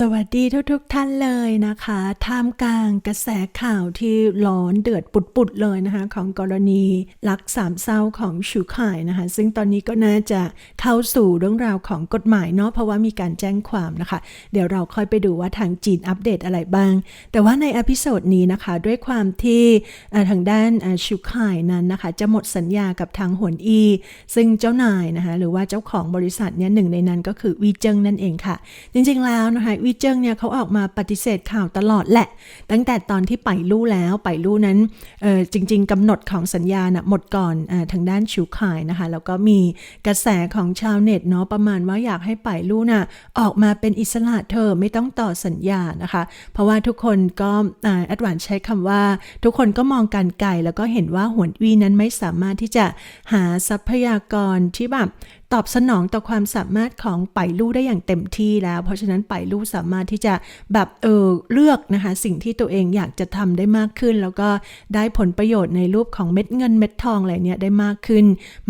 สวัสดีทุกๆทท่านเลยนะคะ ท่ามกลางกระแสข่าวที่ร้อนเดือดปุดๆเลยนะคะ ของกรณีลักสามเศร้าของชูข่ายนะคะ ซึ่งตอนนี้ก็น่าจะเข้าสู่เรื่องราวของกฎหมายเนาะเพราะว่ามีการแจ้งความนะคะ เดี๋ยวเราค่อยไปดูว่าทางจีนอัปเดตอะไรบ้าง แต่ว่าในอพิโซดนี้นะคะ ด้วยความที่ทางด้านชูข่ายนั้นนะคะ จะหมดสัญญากับทางหวนอี ซึ่งเจ้านายนะคะหรือว่าเจ้าของบริษัทเนี่ยหนึ่งในนั้นก็คือวีเจิงนั่นเองค่ะ จริงๆแล้วนะคะวีเจิงเนี่ยเขาออกมาปฏิเสธข่าวตลอดแหละ ตั้งแต่ตอนที่ไปลู่แล้วไปลู่นั้นเออจริง ๆกำหนดของสัญญานะหมดก่อนอทางด้านชูขายนะคะ แล้วก็มีกระแสของชาวเน็ตเนาะประมาณว่าอยากให้ไปลู่น่ะออกมาเป็นอิสระเธอไม่ต้องต่อสัญญานะคะ เพราะว่าทุกคนก็แอดวานใช้คำว่า ทุกคนก็มองการไกลแล้วก็เห็นว่าหวนวีนั้นไม่สามารถที่จะหาทรัพยากรที่แบบตอบสนองต่อความสามารถของไปลู่ได้อย่างเต็มที่แล้ว เพราะฉะนั้นไปลู่สามารถที่จะแบบเออเลือกนะคะสิ่งที่ตัวเองอยากจะทำได้มากขึ้น แล้วก็ได้ผลประโยชน์ในรูปของเม็ดเงินเม็ดทองอะไรเนี่ยได้มากขึ้น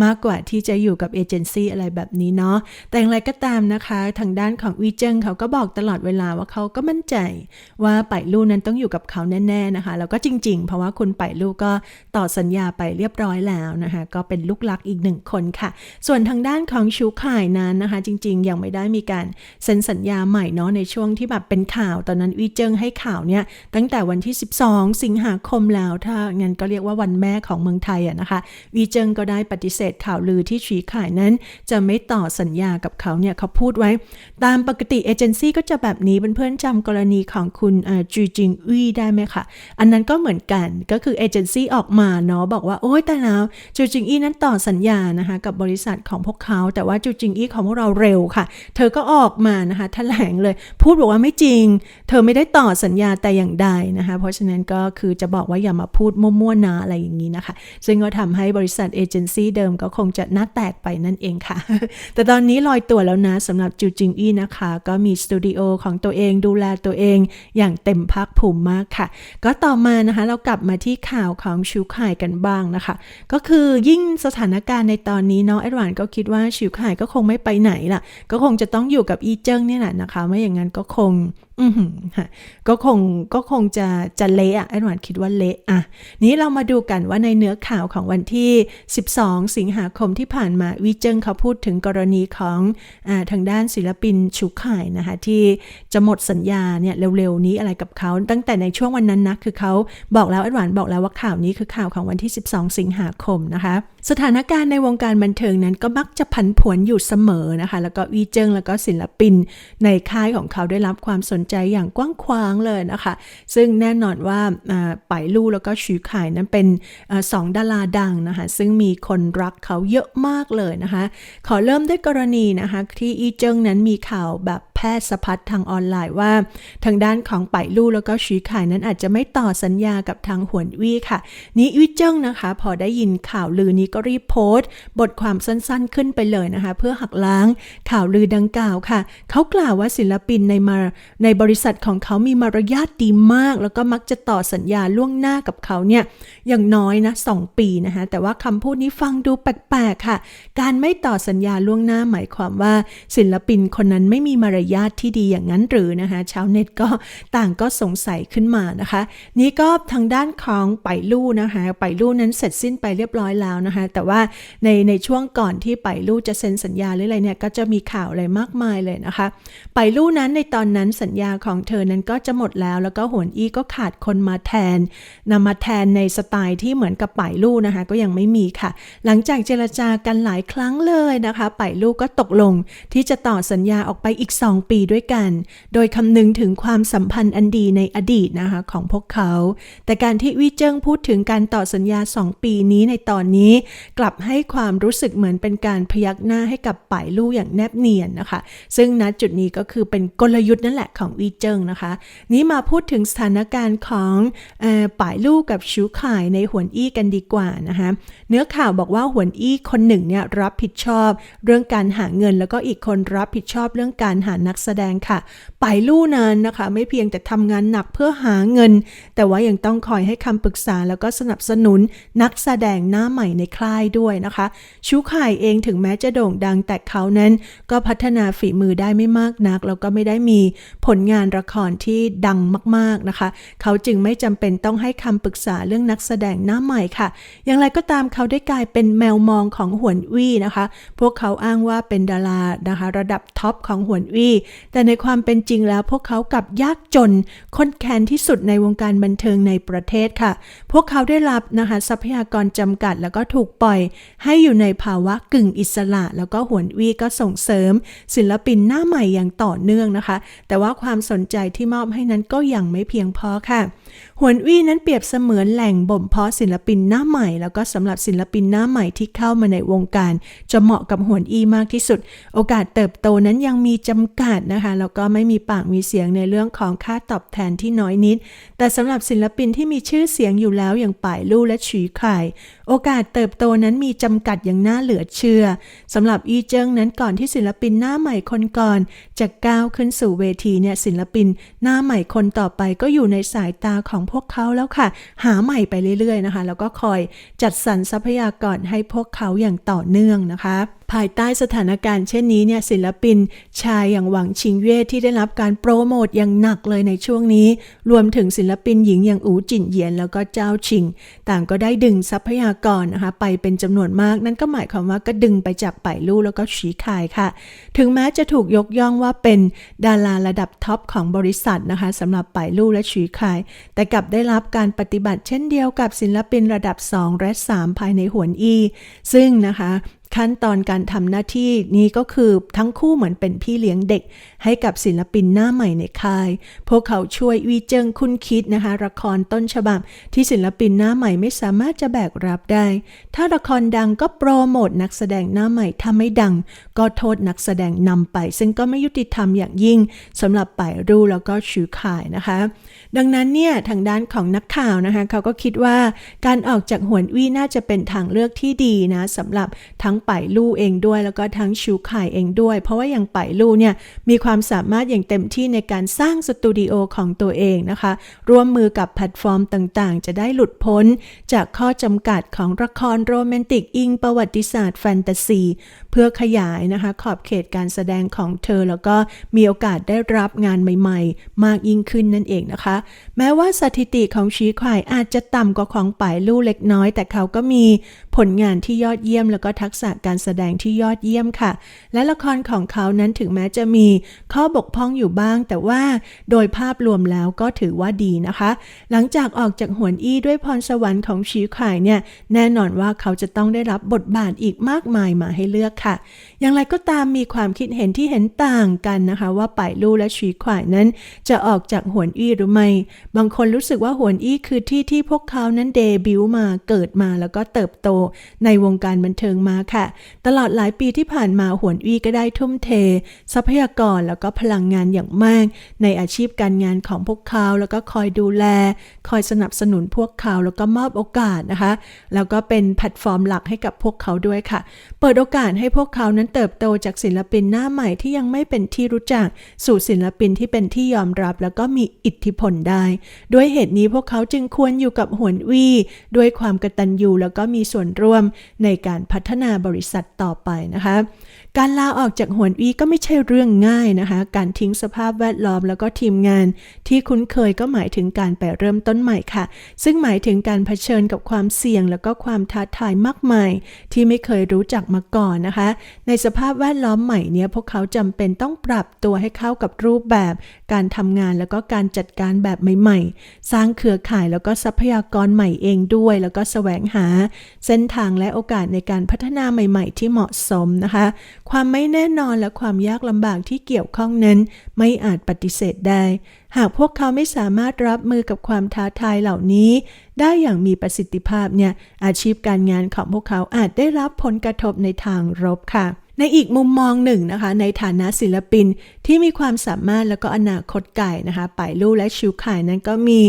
มากกว่าที่จะอยู่กับเอเจนซี่อะไรแบบนี้เนาะแต่อย่างไรก็ตามนะคะทางด้านของวีเจิงเขาก็บอกตลอดเวลาว่าเขาก็มั่นใจ ว่าไปลู่นั้นต้องอยู่กับเขาแน่ๆนะคะ แล้วก็จริง ๆ เพราะว่าคุณไปลู่ก็ต่อสัญญาไปเรียบร้อยแล้วนะคะก็เป็นลูกหลักอีกหนึ่งคนค่ะ ส่วนทางด้านของของชูข่ายนั้นนะคะ จริงๆ ยังไม่ได้มีการเซ็นสัญญาใหม่เนาะในช่วงที่แบบเป็นข่าวตอนนั้นวีเจิงให้ข่าวเนี่ยตั้งแต่วันที่ 12 สิงหาคมแล้วถ้างั้นก็เรียกว่าวันแม่ของเมืองไทยอะนะคะวีเจิงก็ได้ปฏิเสธข่าวลือที่ชีข่ายนั้น จะไม่ต่อสัญญากับเขาเนี่ยเขาพูดไว้ ตามปกติเอเจนซี่ก็จะแบบนี้เพื่อนๆจำกรณีของคุณจูจิงอี้ได้ไหมคะอันนั้นก็เหมือนกันก็คือเอเจนซี่ออกมาเนาะบอกว่าโอ้ยแต่แล้วจูจิงอี้นั้นต่อสัญญานะคะกับบริษัทของพวกเขาแต่ว่าจูจิงอี้ของพวกเราเร็วค่ะ เธอก็ออกมานะคะแถลงเลย พูดบอกว่าไม่จริง เธอไม่ได้ต่อสัญญาแต่อย่างใดนะคะ เพราะฉะนั้นก็คือจะบอกว่าอย่ามาพูดมั่วๆนะอะไรอย่างนี้นะคะ ซึ่งก็ทำให้บริษัทเอเจนซี่เดิมก็คงจะหน้าแตกไปนั่นเองค่ะ แต่ตอนนี้ลอยตัวแล้วนะสำหรับจูจิงอี้นะคะ ก็มีสตูดิโอของตัวเองดูแลตัวเองอย่างเต็มภาคภูมิมากค่ะ ก็ต่อมานะคะ เรากลับมาที่ข่าวของชิวข่ายกันบ้างนะคะ ก็คือยิ่งสถานการณ์ในตอนนี้เนาะแอดวานก็คิดว่าฉิวข่ายก็คงไม่ไปไหนล่ะ ก็คงจะต้องอยู่กับอีเจิ้งเนี่ยแหละนะคะ ไม่อย่างนั้นก็คงอือหือค่ะก็คงก็คงจะจะเละอะแอดวานคิดว่าเละอะนี้เรามาดูกันว่าในเนื้อข่าวของวันที่ 12 สิงหาคมที่ผ่านมาวิเจิงเขาพูดถึงกรณีของอาทางด้านศิลปินชูข่ายนะคะที่จะหมดสัญญาเนี่ยเร็วๆนี้อะไรกับเขาตั้งแต่ในช่วงวันนั้นนะคือเขาบอกแล้วแอดวานบอกแล้วว่าข่าวนี้คือข่าวของวันที่ 12 สิงหาคมนะคะสถานการณ์ในวงการบันเทิงนั้นก็มักจะผันผวนอยู่เสมอนะคะแล้วก็วีเจิงแล้วก็ศิลปินในค่ายของเขาได้รับความสนใจอย่างกว้างขวางเลยนะคะ ซึ่งแน่นอนว่าไป่ลู่แล้วก็ชูข่ายนั้นเป็นอสองดาราดังนะคะ ซึ่งมีคนรักเขาเยอะมากเลยนะคะ ขอเริ่มด้วยกรณีนะคะ ที่อีเจิงนั้นมีข่าวแบบแพทย์สะพัดทางออนไลน์ว่า ทางด้านของไป่ลู่แล้วก็ชีข่ายนั้นอาจจะไม่ต่อสัญญากับทางหวนวี่ค่ะ นี้วิเจิ้งนะคะ พอได้ยินข่าวลือนี้ก็รีบโพสต์ บทความสั้นๆขึ้นไปเลยนะคะ เพื่อหักล้างข่าวลือดังกล่าวค่ะ เขากล่าวว่าศิลปินในมาในบริษัทของเขามีมารยาทดีมาก แล้วก็มักจะต่อสัญญาล่วงหน้ากับเขาเนี่ยอย่างน้อยนะสองปีนะคะแต่ว่าคำพูดนี้ฟังดูแปลกๆค่ะ การไม่ต่อสัญญาล่วงหน้าหมายความว่า ศิลปินคนนั้นไม่มีมารยาทที่ดีอย่างนั้นหรือนะคะชาวเน็ตก็ต่างก็สงสัยขึ้นมานะคะ นี่ก็ทางด้านของไปลู่นะคะไปลู่นั้นเสร็จสิ้นไปเรียบร้อยแล้วนะคะแต่ว่าในในช่วงก่อนที่ไปลู่จะเซ็นสัญญาหรืออะไรเนี่ยก็จะมีข่าวอะไรมากมายเลยนะคะ ไปลู่นั้นในตอนนั้นสัญญาของเธอนั้นก็จะหมดแล้ว แล้วก็หวนอี้ก็ขาดคนมาแทนนำมาแทนในสไตล์ที่เหมือนกับไปลู่นะคะ ก็ยังไม่มีค่ะ หลังจากเจรจากันหลายครั้งเลยนะคะไปลู่ก็ตกลงที่จะต่อสัญญาออกไปอีก 2 ปีด้วยกัน โดยคำนึงถึงความสัมพันธ์อันดีในอดีตนะคะของพวกเขา แต่การที่วิเจิ้งพูดถึงการต่อสัญญา 2 ปีนี้ในตอนนี้ กลับให้ความรู้สึกเหมือนเป็นการพยักหน้าให้กับป่ายลู่อย่างแนบเนียนนะคะ ซึ่งณจุดนี้ก็คือเป็นกลยุทธ์นั่นแหละของวิเจิงนะคะ นี้มาพูดถึงสถานการณ์ของป่ายลู่กับชูข่ายในหวนอี้กันดีกว่านะคะเนื้อข่าวบอกว่าหวนอี้คนหนึ่งเนี่ยรับผิดชอบ เรื่องการหาเงิน แล้วก็อีกคนรับผิดชอบเรื่องการหานักแสดงค่ะป่ายลู่นั้นนะคะ ไม่เพียงแต่ทำงานหนักเพื่อหาเงิน แต่ว่ายังต้องคอยให้คำปรึกษาแล้วก็สนับสนุนนักแสดงหน้าใหม่ในค่ายด้วยนะคะ ชูข่ายเองถึงแม้จะโด่งดังแต่เขานั้น ก็พัฒนาฝีมือได้ไม่มากนัก แล้วก็ไม่ได้มีผลงานละครที่ดังมากๆนะคะ เขาจึงไม่จำเป็นต้องให้คำปรึกษาเรื่องนักแสดงหน้าใหม่ค่ะ อย่างไรก็ตามเขาได้กลายเป็นแมวมองของหวนวี่นะคะ พวกเขาอ้างว่าเป็นดารานะคะ ระดับท็อปของหวนวี่แต่ในความเป็นจริงแล้วพวกเขากลับยากจนค้นแค้นที่สุดในวงการบันเทิงในประเทศค่ะ พวกเขาได้รับนะคะทรัพยากรจำกัดแล้วก็ถูกปล่อย ให้อยู่ในภาวะกึ่งอิสระ แล้วก็หวนวี่ก็ส่งเสริม ศิลปินหน้าใหม่อย่างต่อเนื่องนะคะ แต่ว่าความความสนใจที่มอบให้นั้นก็ยังไม่เพียงพอค่ะ หวนวี่นั้นเปรียบเสมือนแหล่งบ่มเพาะศิลปินหน้าใหม่ แล้วก็สำหรับศิลปินหน้าใหม่ที่เข้ามาในวงการ จะเหมาะกับหวนอี้มากที่สุด โอกาสเติบโตนั้นยังมีจำกัดนะคะแล้วก็ไม่มีปากมีเสียงในเรื่องของค่าตอบแทนที่น้อยนิด แต่สำหรับศิลปินที่มีชื่อเสียงอยู่แล้วอย่างป่ายลู่และฉีไข่โอกาสเติบโตนั้นมีจำกัดอย่างน่าเหลือเชื่อสำหรับอีเจิงนั้นก่อนที่ศิลปินหน้าใหม่คนก่อนจะก้าวขึ้นสู่เวทีเนี่ยศิลปิน หน้าใหม่คนต่อไปก็อยู่ในสายตาของพวกเขาแล้วค่ะ หาใหม่ไปเรื่อยๆนะคะ แล้วก็คอยจัดสรรทรัพยากรให้พวกเขาอย่างต่อเนื่องนะคะ ภายใต้สถานการณ์เช่นนี้เนี่ยศิลปินชายอย่างหวังชิงเย่ที่ได้รับการโปรโมทอย่างหนักเลยในช่วงนี้ รวมถึงศิลปินหญิงอย่างอูจินเยียนแล้วก็เจ้าชิง ต่างก็ได้ดึงทรัพยากรนะคะไปเป็นจำนวนมาก นั่นก็หมายความว่าก็ดึงไปจากป่ายลู่แล้วก็ฉีคายค่ะ ถึงแม้จะถูกยกย่องว่าเป็นดาราระดับท็อปของบริษัทนะคะสำหรับป่ายลู่และฉีคาย แต่กลับได้รับการปฏิบัติเช่นเดียวกับศิลปินระดับ 2 และ 3 ภายในหวนอี ซึ่งนะคะ ขั้นตอนการทำหน้าที่นี้ก็คือทั้งคู่เหมือนเป็นพี่เลี้ยงเด็ก ให้กับศิลปินหน้าใหม่ในค่าย พวกเขาช่วยวีเจิงคุณคิดนะคะ ละครต้นฉบับ ที่ศิลปินหน้าใหม่ไม่สามารถจะแบกรับได้ ถ้าละครดังก็โปรโมทนักแสดงหน้าใหม่ถ้าไม่ดัง ก็โทษนักแสดงนำไป ซึ่งก็ไม่ยุติธรรมอย่างยิ่งสำหรับป่ายรูแล้วก็ชูขายนะคะ ดังนั้นเนี่ยทางด้านของนักข่าวนะคะเขาก็คิดว่าการออกจากหวนวี่น่าจะเป็นทางเลือกที่ดีนะสำหรับทั้งไป่ลู่เองด้วย แล้วก็ทั้งชูข่ายเองด้วย เพราะว่าอย่างป่ลู่เนี่ยมีความสามารถอย่างเต็มที่ในการสร้างสตูดิโอของตัวเองนะคะ ร่วมมือกับแพลตฟอร์มต่างๆ จะได้หลุดพ้น จากข้อจำกัดของละครโรแมนติกอิงประวัติศาสตร์แฟนตาซีเพื่อขยายนะคะ ขอบเขตการแสดงของเธอแล้วก็มีโอกาสได้รับงานใหม่ๆ มากยิ่งขึ้นนั่นเองนะคะ แม้ว่าสถิติของชีควายอาจจะต่ำกว่าของป่ายลู่เล็กน้อย แต่เขาก็มีผลงานที่ยอดเยี่ยมแล้วก็ทักษะการแสดงที่ยอดเยี่ยมค่ะ และละครของเขานั้นถึงแม้จะมีข้อบกพร่องอยู่บ้าง แต่ว่าโดยภาพรวมแล้วก็ถือว่าดีนะคะ หลังจากออกจากหวนอี้ด้วยพรสวรรค์ของชีควายเนี่ยแน่นอนว่าเขาจะต้องได้รับบทบาทอีกมากมายมาให้เลือกค่ะ อย่างไรก็ตามมีความคิดเห็นที่เห็นต่างกันนะคะ ว่าป่ายลู่และชีควายนั้น จะออกจากหวนอี้หรือไม่ บางคนรู้สึกว่าหวนอี้คือที่ที่พวกเขานั้นเดบิวต์มาเกิดมาแล้วก็เติบโตในวงการบันเทิงมาค่ะตลอดหลายปีที่ผ่านมาหวนอี้ก็ได้ทุ่มเท ทรัพยากรแล้วก็พลังงานอย่างมาก ในอาชีพการงานของพวกเขาแล้วก็คอยดูแล คอยสนับสนุนพวกเขาแล้วก็มอบโอกาสนะคะ แล้วก็เป็นแพลตฟอร์มหลักให้กับพวกเขาด้วยค่ะ เปิดโอกาสให้พวกเขานั้นเติบโตจากศิลปินหน้าใหม่ที่ยังไม่เป็นที่รู้จักสู่ศิลปินที่เป็นที่ยอมรับ แล้วก็มีอิทธิพลได้ ด้วยเหตุนี้พวกเขาจึงควรอยู่กับหวนวีด้วยความกตัญญูแล้วก็มีส่วนร่วมในการพัฒนาบริษัทต่อไปนะคะ การลาออกจากหวนวีก็ไม่ใช่เรื่องง่ายนะคะ การทิ้งสภาพแวดล้อมแล้วก็ทีมงาน ที่คุ้นเคยก็หมายถึงการไปเริ่มต้นใหม่ค่ะ ซึ่งหมายถึงการเผชิญกับความเสี่ยง แล้วก็ความท้าทายมากมาย ที่ไม่เคยรู้จักมาก่อนนะคะ ในสภาพแวดล้อมใหม่เนี้ยพวกเขาจำเป็นต้องปรับตัวให้เข้ากับรูปแบบ การทำงานแล้วก็การจัดการแบบใหม่ๆ สร้างเครือข่ายแล้วก็ทรัพยากรใหม่เองด้วย แล้วก็แสวงหา เส้นทางและโอกาสในการพัฒนาใหม่ๆ ที่เหมาะสมนะคะ ความไม่แน่นอนและความยากลำบากที่เกี่ยวข้องนั้น ไม่อาจปฏิเสธได้ หากพวกเขาไม่สามารถรับมือกับความท้าทายเหล่านี้ ได้อย่างมีประสิทธิภาพเนี่ยอาชีพการงานของพวกเขาอาจได้รับผลกระทบในทางลบค่ะในอีกมุมมองหนึ่งนะคะ ในฐานะศิลปินที่มีความสามารถแล้วก็อนาคตไก่นะคะป่ายลู่และชิวข่ายนั้นก็มี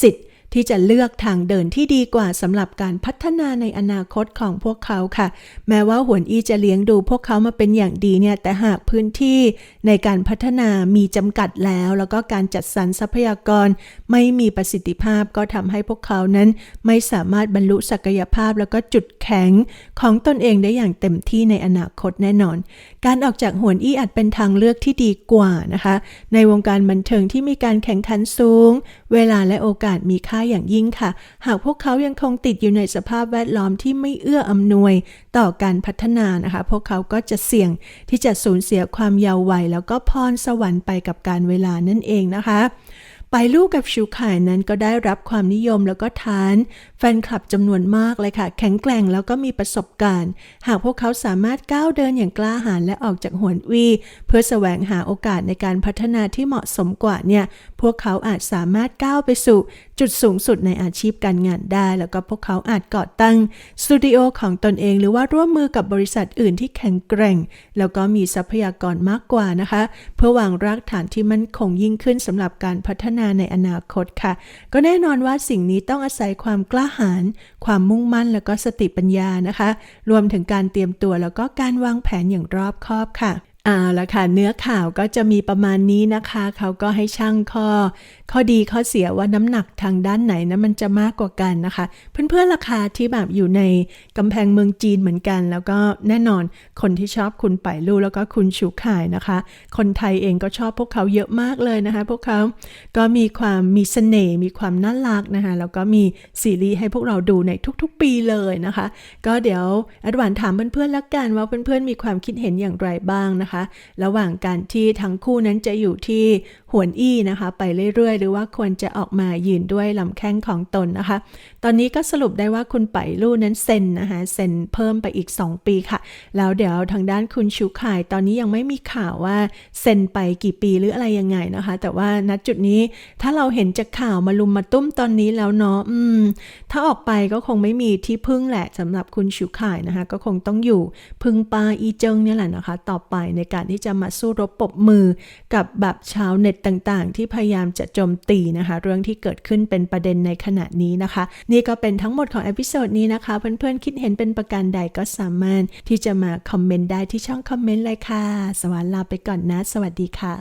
สิทธิ์ ที่จะเลือกทางเดินที่ดีกว่าสำหรับการพัฒนาในอนาคตของพวกเขาค่ะ แม้ว่าหวนอี้จะเลี้ยงดูพวกเขามาเป็นอย่างดีเนี่ย แต่หากพื้นที่ในการพัฒนามีจำกัดแล้ว แล้วก็การจัดสรรทรัพยากรไม่มีประสิทธิภาพก็ทำให้พวกเขานั้น ไม่สามารถบรรลุศักยภาพแล้วก็จุดแข็งของตนเองได้อย่างเต็มที่ในอนาคตแน่นอน การออกจากหวนอี้อาจเป็นทางเลือกที่ดีกว่านะคะ ในวงการบันเทิงที่มีการแข่งขันสูง เวลาและโอกาสมีค่าอย่างยิ่งค่ะ หากพวกเขายังคงติดอยู่ในสภาพแวดล้อมที่ไม่เอื้ออำนวยต่อการพัฒนานะคะ พวกเขาก็จะเสี่ยงที่จะสูญเสียความเยาว์วัย แล้วก็พรสวรรค์ไปกับการเวลานั่นเองนะคะ ไปลูกกับชิวข่ายนั้นก็ได้รับความนิยมแล้วก็ทาน แฟนคลับจำนวนมากเลยค่ะ แข็งแกร่งแล้วก็มีประสบการณ์ หากพวกเขาสามารถก้าวเดินอย่างกล้าหาญและออกจากหวนวี เพื่อแสวงหาโอกาสในการพัฒนาที่เหมาะสมกว่าเนี่ย พวกเขาอาจสามารถก้าวไปสู่ จุดสูงสุดในอาชีพการงานได้ แล้วก็พวกเขาอาจก่อตั้งสตูดิโอของตนเอง หรือว่าร่วมมือกับบริษัทอื่นที่แข็งแกร่ง แล้วก็มีทรัพยากรมากกว่านะคะ เพื่อวางรากฐานที่มั่นคงยิ่งขึ้นสำหรับการพัฒนาในอนาคตค่ะ ก็แน่นอนว่าสิ่งนี้ต้องอาศัยความกล้าหาญความมุ่งมั่นแล้วก็สติปัญญานะคะ รวมถึงการเตรียมตัวแล้วก็การวางแผนอย่างรอบคอบค่ะ เอาละค่ะเนื้อข่าวก็จะมีประมาณนี้นะคะ เขาก็ให้ช่างข้อ ข้อดีข้อเสียว่าน้ำหนักทางด้านไหนนะมันจะมากกว่ากันนะคะ เพื่อนๆราคาที่แบบอยู่ในกำแพงเมืองจีนเหมือนกัน แล้วก็แน่นอนคนที่ชอบคุณไปลู่แล้วก็คุณชูข่ายนะคะ คนไทยเองก็ชอบพวกเขาเยอะมากเลยนะคะ พวกเขาก็มีความมีเสน่ห์มีความน่ารักนะคะแล้วก็มีซีรีส์ให้พวกเราดูในทุกๆ ปีเลยนะคะ ก็เดี๋ยวอดวานถามเพื่อนๆแล้วกันว่าเพื่อนๆมีความคิดเห็นอย่างไรบ้างนะคะระหว่างการที่ทั้งคู่นั้นจะอยู่ที่หวนอี้นะคะ ไปเรื่อยๆ หรือว่าควรจะออกมายืนด้วยลำแข้งของตนนะคะ ตอนนี้ก็สรุปได้ว่าคุณไปลู่นั้นเซ็นนะคะเซ็นเพิ่มไปอีก 2 ปีค่ะ แล้วเดี๋ยวทางด้านคุณชูข่าย ตอนนี้ยังไม่มีข่าวว่าเซ็นไปกี่ปีหรืออะไรยังไงนะคะ แต่ว่าณจุดนี้ถ้าเราเห็นจากข่าวมาลุมมาตุ้มตอนนี้แล้วเนาะอืม ถ้าออกไปก็คงไม่มีที่พึ่งแหละสำหรับคุณชูข่ายนะคะ ก็คงต้องอยู่พึ่งปาอีเจิงเนี่ยแหละนะคะ ต่อไปในการที่จะมาสู้รบปบมือกับแบบชาวเน็ตต่างๆ ที่พยายามจะโจมตีนะคะ เรื่องที่เกิดขึ้นเป็นประเด็นในขณะนี้นะคะ นี่ก็เป็นทั้งหมดของเอพิโซดนี้นะคะ เพื่อนๆ คิดเห็นเป็นประการใดก็สามารถที่จะมาคอมเมนต์ได้ที่ช่องคอมเมนต์เลยค่ะ สวัสดีลาไปก่อนนะ สวัสดีค่ะ